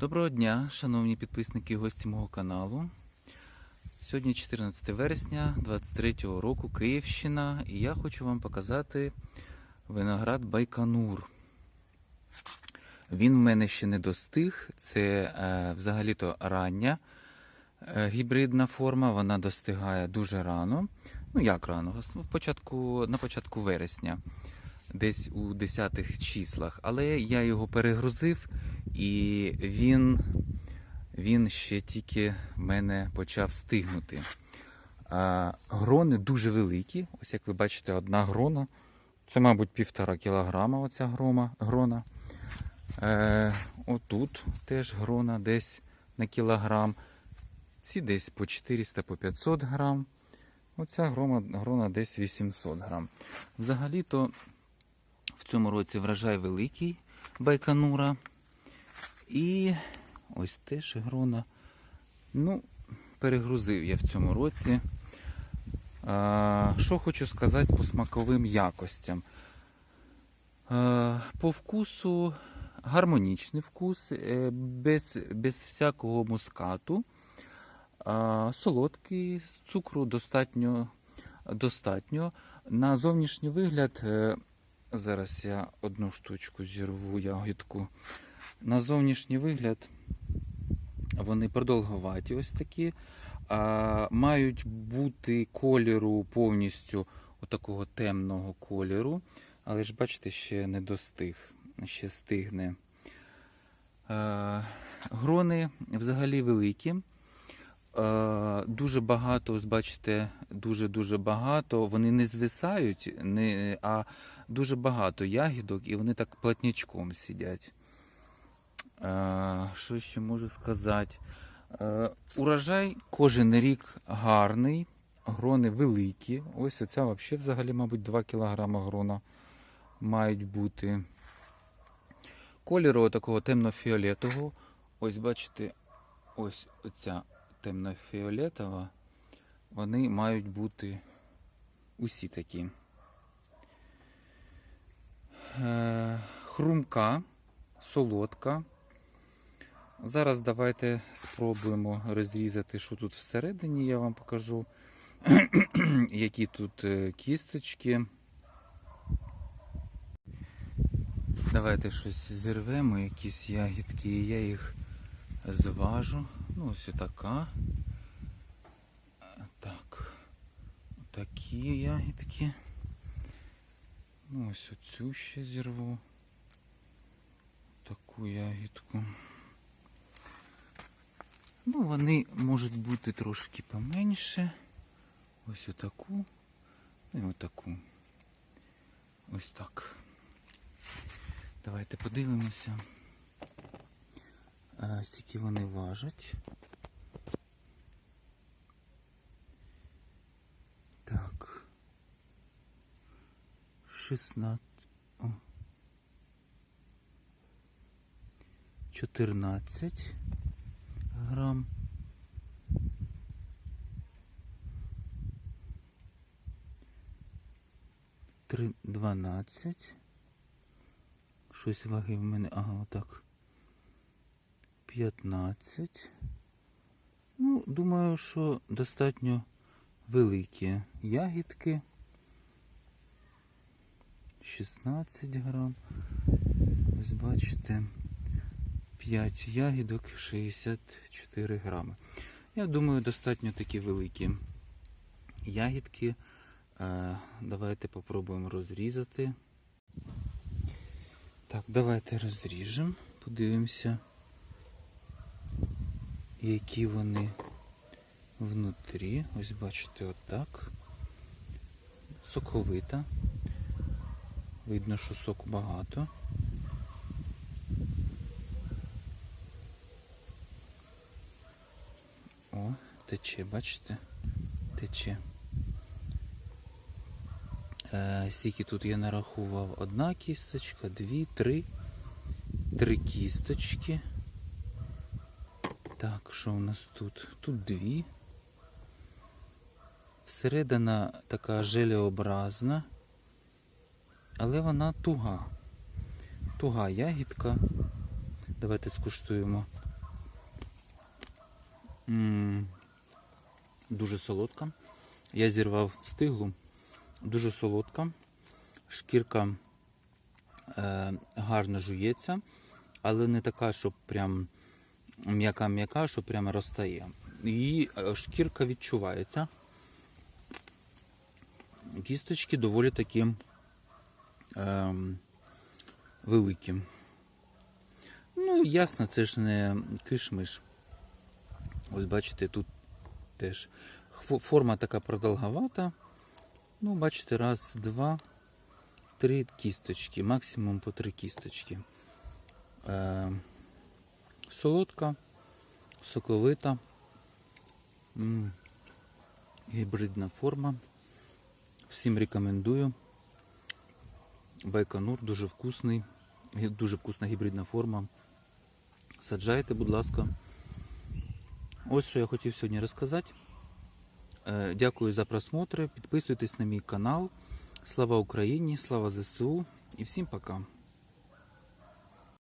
Доброго дня, шановні підписники і гості мого каналу. Сьогодні 14 вересня 23 року, Київщина, і я хочу вам показати виноград Байконур. Він в мене ще не достиг. Це е, взагалі-то рання е, гібридна форма, вона достигає дуже рано. Ну як рано? В початку, на початку вересня, десь у 10-х числах. Але я його перегрузив і він, він ще тільки в мене почав стигнути. Грони дуже великі. Ось як ви бачите, одна грона. Це, мабуть, півтора кілограма оця грома, грона. Е, отут теж грона десь на кілограм. Ці десь по 400 по 500 грам. Оця грома, грона десь 800 грам. Взагалі-то в цьому році врожай великий байконура. І ось теж грона. Ну, перегрузив я в цьому році. А, що хочу сказати по смаковим якостям. А, по вкусу гармонічний вкус, е, без, без всякого мускату. А, солодкий, цукру достатньо. достатньо. На зовнішній вигляд, е, зараз я одну штучку зірву ягідку. На зовнішній вигляд вони продовговаті ось такі. А, мають бути кольору повністю такого темного кольору. Але ж бачите, ще не достиг, ще стигне. А, грони взагалі великі. А, дуже багато, ось бачите, дуже-дуже багато. Вони не звисають, не, а дуже багато ягідок, і вони так платнячком сидять. Що ще можу сказати? Е, Урожай кожен рік гарний, грони великі. Ось оця взагалі, взагалі, мабуть, 2 кг грона мають бути. Кольору такого темно-фіолетового. Ось бачите, ось оця темно-фіолетова. Вони мають бути усі такі. Е, Хрумка, солодка. Зараз давайте спробуємо розрізати, що тут всередині, я вам покажу, які тут е, кісточки. Давайте щось зірвемо, якісь ягідки, і я їх зважу. Ну, ось така. Так. Такі ягідки. Ну, ось оцю ще зірву. Таку ягідку. Ну, вони можуть бути трошки поменше. Ось отаку. І отаку. Ось так. Давайте подивимося. Скільки вони важать. Так. 16. О. 14 грам. Три дванадцять. Щось ваги в мене. Ага, отак. 15. Ну, думаю, що достатньо великі ягідки. 16 грам. Ось бачите. 5 ягідок 64 грами. Я думаю, достатньо такі великі ягідки. Е, Давайте попробуємо розрізати. Так, давайте розріжемо, подивимося, які вони внутрі. Ось бачите, отак. Соковита. Видно, що соку багато. О, тече, бачите? Тече. Е, Скільки тут я нарахував? Одна кісточка, дві, три. Три кісточки. Так, що у нас тут? Тут дві. Всередина така желеобразна, але вона туга. Туга ягідка. Давайте скуштуємо. М, Дуже солодка. Я зірвав стиглу, дуже солодка. Шкірка е, гарно жується, але не така, щоб прям м'яка-м'яка, що прямо розтає. І е, шкірка відчувається. Кісточки доволі такі е, великі. Ну, ясно, це ж не кишмиш. Ось бачите, тут теж форма така продовговата. Ну, бачите, раз, два, три кісточки, максимум по три кісточки. Е, солодка, соковита, М, гібридна форма. Всім рекомендую. Байконур дуже вкусний, дуже вкусна гібридна форма. Саджайте, будь ласка. Ось що я хотів сьогодні розказати. Е, Дякую за просмотри. Підписуйтесь на мій канал. Слава Україні, слава ЗСУ і всім пока.